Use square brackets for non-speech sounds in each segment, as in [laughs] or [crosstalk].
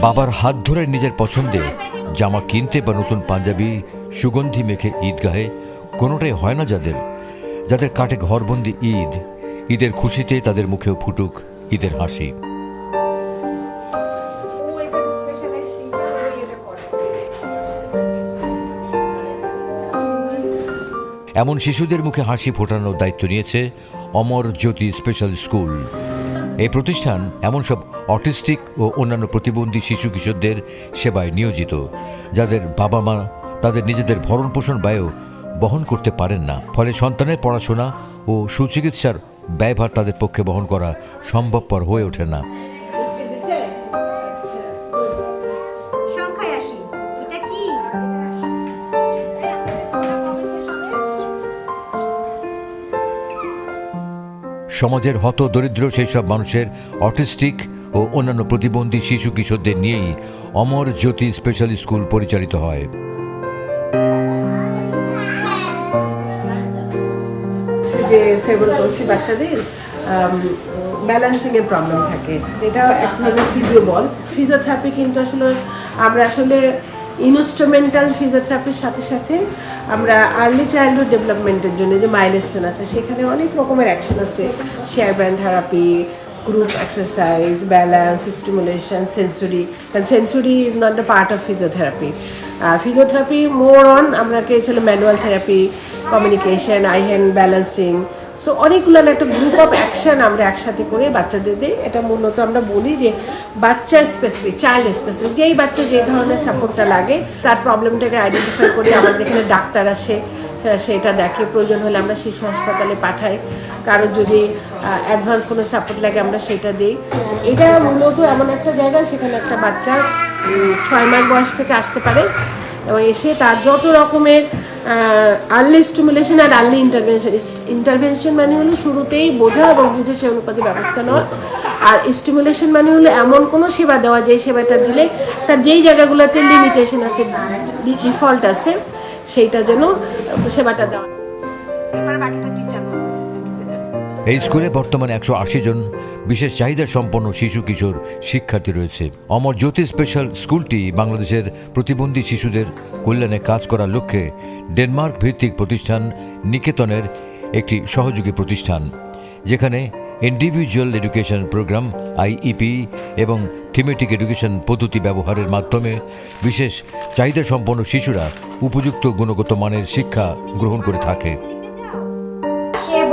বাবার হাত ধরে নিজের পছন্দে জামা কিনতে বা নতুন পাঞ্জাবি, সুগন্ধি মেখে ঈদগাহে, কোনোটাই হয় না যাদের। যাদের কাটে ঘরবন্দি ঈদ, ঈদের খুশিতে তাদের মুখেও ফুটুক ঈদের হাসি। এমন শিশুদের মুখে হাসি ফোটানোর দায়িত্ব নিয়েছে অমর জ্যোতি স্পেশাল স্কুল। এই প্রতিষ্ঠান এমন সব অটিস্টিক ও অন্যান্য প্রতিবন্ধী শিশু কিশোরদের সেবায় নিয়োজিত, যাদের বাবা মা তাদের নিজেদের ভরণ পোষণ ব্যয়ও বহন করতে পারেন না। ফলে সন্তানের পড়াশোনা ও সুচিকিৎসার ব্যয়ভার তাদের পক্ষে বহন করা সম্ভবপর হয়ে ওঠে না। সমাজের হত দরিদ্র সেই সব মানুষের অটিস্টিক ও অন্যান্য প্রতিবন্ধী শিশু কিশোরদের নিয়েই অমর জ্যোতি স্পেশাল স্কুল পরিচালিত হয়। যে সেভেন পলসি বাচ্চাদের ব্যালেন্সিং এর প্রবলেম থাকে। এটা এক ধরনের ফিজিও বল। ফিজিওথেরাপি কিন্তু আসলে আমরা আসলে ইনস্ট্রুমেন্টাল ফিজিওথেরাপির সাথে সাথে আমরা আর্লি চাইল্ডহুড ডেভেলপমেন্টের জন্য যে মাইলস্টোন আছে, সেখানে অনেক রকমের অ্যাকশন আছে। Share band therapy group exercise balance stimulation sensory কারণ sensory is not the part of physiotherapy physiotherapy more on আমরা কে ছিল manual therapy communication eye hand balancing so অনেকগুলো একটা গ্রুপ অফ অ্যাকশন আমরা একসাথে করে বাচ্চাদের দিই এটা মূলত আমরা বলি যে বাচ্চা স্পেসিফিক চাইল্ড স্পেসিফিক যেই বাচ্চা যে ধরনের সাপোর্টটা লাগে, তার প্রবলেমটাকে আইডেন্টিফাই করে আমাদের এখানে ডাক্তার আসে সেটা দেখে। প্রয়োজন হলে আমরা শিশু হাসপাতালে পাঠাই। কারোর যদি অ্যাডভান্স কোনো সাপোর্ট লাগে, আমরা সেটা দিই। এটা মূলত এমন একটা জায়গা, সেখানে একটা বাচ্চা ছয় মাস বয়স থেকে আসতে পারে। এবং এসে তার যত রকমের আর্লি স্টিমুলেশন আর আর্লি ইন্টারভেনশন ইন্টারভেনশন মানে হলো শুরুতেই বোঝা এবং বুঝে সে অনুপাতে ব্যবস্থা নেওয়া। আর স্টিমুলেশন মানে হলো এমন কোনো সেবা দেওয়া যেই সেবাটা দিলে তার যেই জায়গাগুলোতে লিমিটেশন আছে ডিফল্ট আছে সেইটা যেন সেবাটা দেওয়া। এবার বাকিটা এই স্কুলে বর্তমানে একশো আশি জন বিশেষ চাহিদা সম্পন্ন শিশু কিশোর শিক্ষার্থী রয়েছে। অমর জ্যোতি স্পেশাল স্কুলটি বাংলাদেশের প্রতিবন্ধী শিশুদের কল্যাণে কাজ করার লক্ষ্যে ডেনমার্ক ভিত্তিক প্রতিষ্ঠান নিকেতনের একটি সহযোগী প্রতিষ্ঠান। যেখানে ইন্ডিভিজুয়াল এডুকেশন প্রোগ্রাম আইইপি এবং থিমেটিক এডুকেশন পদ্ধতি ব্যবহারের মাধ্যমে বিশেষ চাহিদা সম্পন্ন শিশুরা উপযুক্ত গুণগত মানের শিক্ষা গ্রহণ করে থাকে।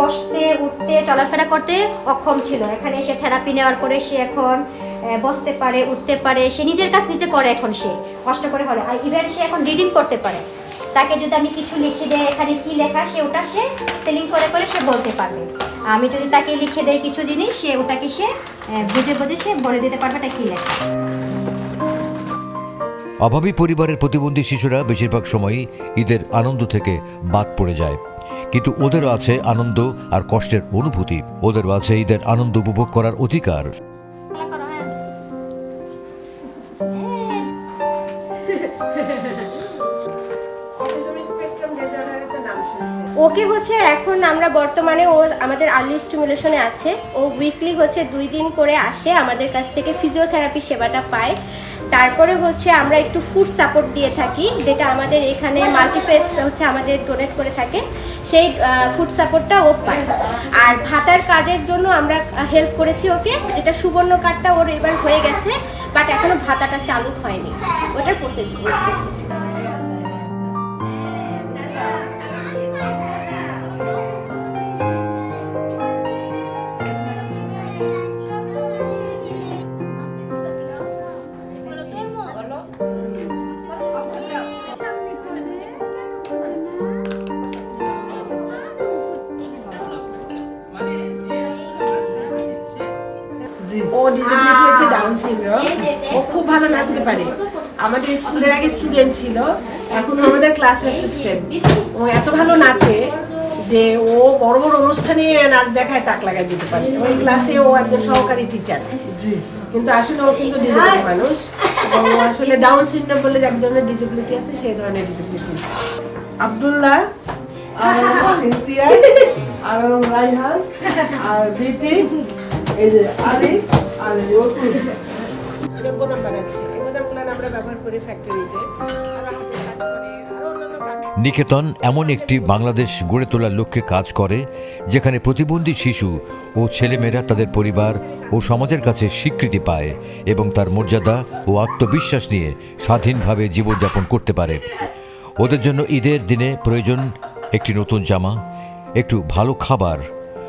বসতে, উঠতে, চলাফেরা করতে অক্ষম ছিল। এখানে এসে থেরাপি নেওয়ার পরে সে এখন বসতে পারে, উঠতে পারে। সে নিজের কাজ নিজে করে এখন সে। কষ্ট করে হলে। আর ইভেন সে এখন রিডিং করতে পারে। তাকে যদি আমি কিছু লিখে দেয় এখানে কি লেখা? সে ওটা সে স্পেলিং করে করে সে বলতে পারবে। আমি যদি তাকে লিখে দেয় কিছু জিনিস, সে ওটাকে সে বুঝে বুঝে সে বলে দিতে পারবে এটা কি লেখা। অভাবী পরিবারের প্রতিবন্ধী শিশুরা বেশিরভাগ সময়ই ঈদের আনন্দ থেকে বাদ পড়ে যায়। কিন্তু ওদেরও আছে আনন্দ আর কষ্টের অনুভূতি। ওদেরও আছে ঈদের আনন্দ উপভোগ করার অধিকার। ওকে হচ্ছে এখন আমরা বর্তমানে ও আমাদের আর্লি স্টিমুলেশনে আছে। ও উইকলি হচ্ছে দুই দিন করে আসে, আমাদের কাছ থেকে ফিজিওথেরাপি সেবাটা পায়। তারপরে হচ্ছে আমরা একটু ফুড সাপোর্ট দিয়ে থাকি, যেটা আমাদের এখানে মাল্টিফেটস হচ্ছে আমাদের ডোনেট করে থাকে। সেই ফুড সাপোর্টটা ও পায়। আর ভাতার কাজের জন্য আমরা হেল্প করেছি ওকে, যেটা সুবর্ণ কার্ডটা ওর এবার হয়ে গেছে বাট এখনও ভাতাটা চালু হয়নি। ওটার প্রসেস ডিসেবিলিটি হচ্ছে ডাউন সিনড্রোম ও খুব ভালো নাচতে পারে। আমাদের স্কুলের আগে স্টুডেন্ট ছিল এখন আমাদের ক্লাস অ্যাসিস্ট্যান্ট ও এত ভালো নাচে যে ও বড় বড় অনুষ্ঠানে নাচ দেখায় তাক লাগাই দিতে পারে। ওই ক্লাসে ও একজন সহকারী টিচার কিন্তু আসলে ও কিন্তু ডিসেবল মানুষ। ও আসলে ডাউন সিনড্রোম বলে যে এক ধরনের ডিসেবিলিটি আছে সেই ধরনের ডিসেবিলিটি আব্দুল্লাহ আর সিনথিয়া [laughs] আর রাইহান আর প্রীতি এই যে আরে আর এই ওর নিকেতন এমন একটি বাংলাদেশ গড়ে তোলার লক্ষ্যে কাজ করে, যেখানে প্রতিবন্ধী শিশু ও ছেলেমেয়েরা তাদের পরিবার ও সমাজের কাছে স্বীকৃতি পায় এবং তার মর্যাদা ও আত্মবিশ্বাস নিয়ে স্বাধীনভাবে জীবনযাপন করতে পারে। ওদের জন্য ঈদের দিনে প্রয়োজন একটি নতুন জামা, একটু ভালো খাবার,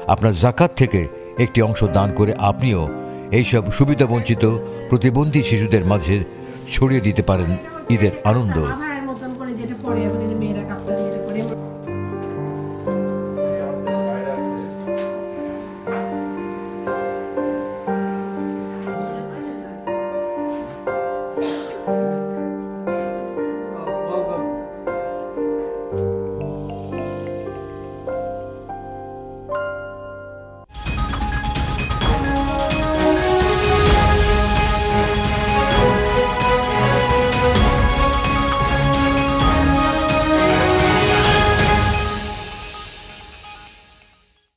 আপনার জাকাত থেকে একটি অংশ দান করে আপনিও এইসব সুবিধাবঞ্চিত প্রতিবন্ধী শিশুদের মাঝে ছড়িয়ে দিতে পারেন ঈদের আনন্দ।